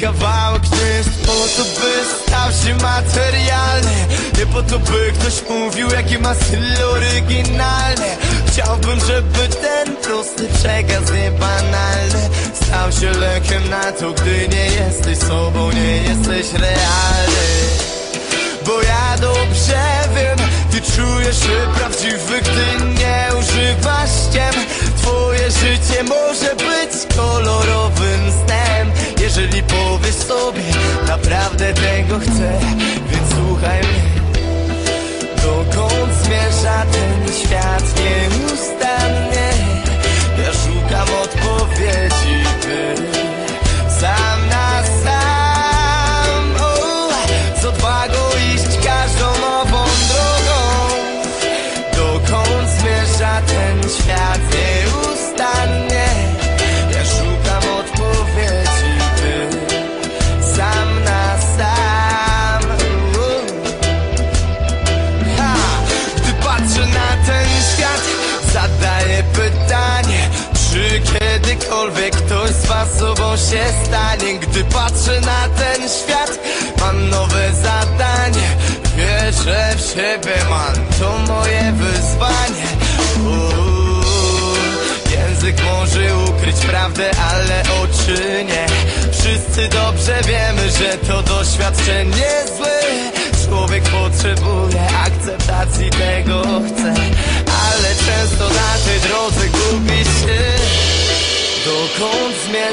kawałek jest po to, by stał się materialny. Nie po to, by ktoś mówił, jaki ma styl oryginalny. Chciałbym, żeby ten prosty przekaz niebanalny Stał się lekiem na to, gdy nie jesteś sobą, nie jesteś realny. Bo ja dobrze wiem, ty czujesz się prawdziwy, gdy nie używasz ściem. Twoje życie może być naprawdę tego chcę Więc słuchaj mnie. Dokąd zmierza ten świat nieustannie? Ja szukam odpowiedzi, by sam na sam. O, Z odwagą iść każdą nową drogą? Dokąd zmierza ten świat kiedykolwiek ktoś z was sobą się stanie? Gdy patrzę na ten świat, mam nowe zadanie. Wierzę w siebie, man, to moje wyzwanie. Język może ukryć prawdę, ale oczy nie. Wszyscy dobrze wiemy, że to doświadczenie złe. Człowiek potrzebuje akceptacji, Christmas.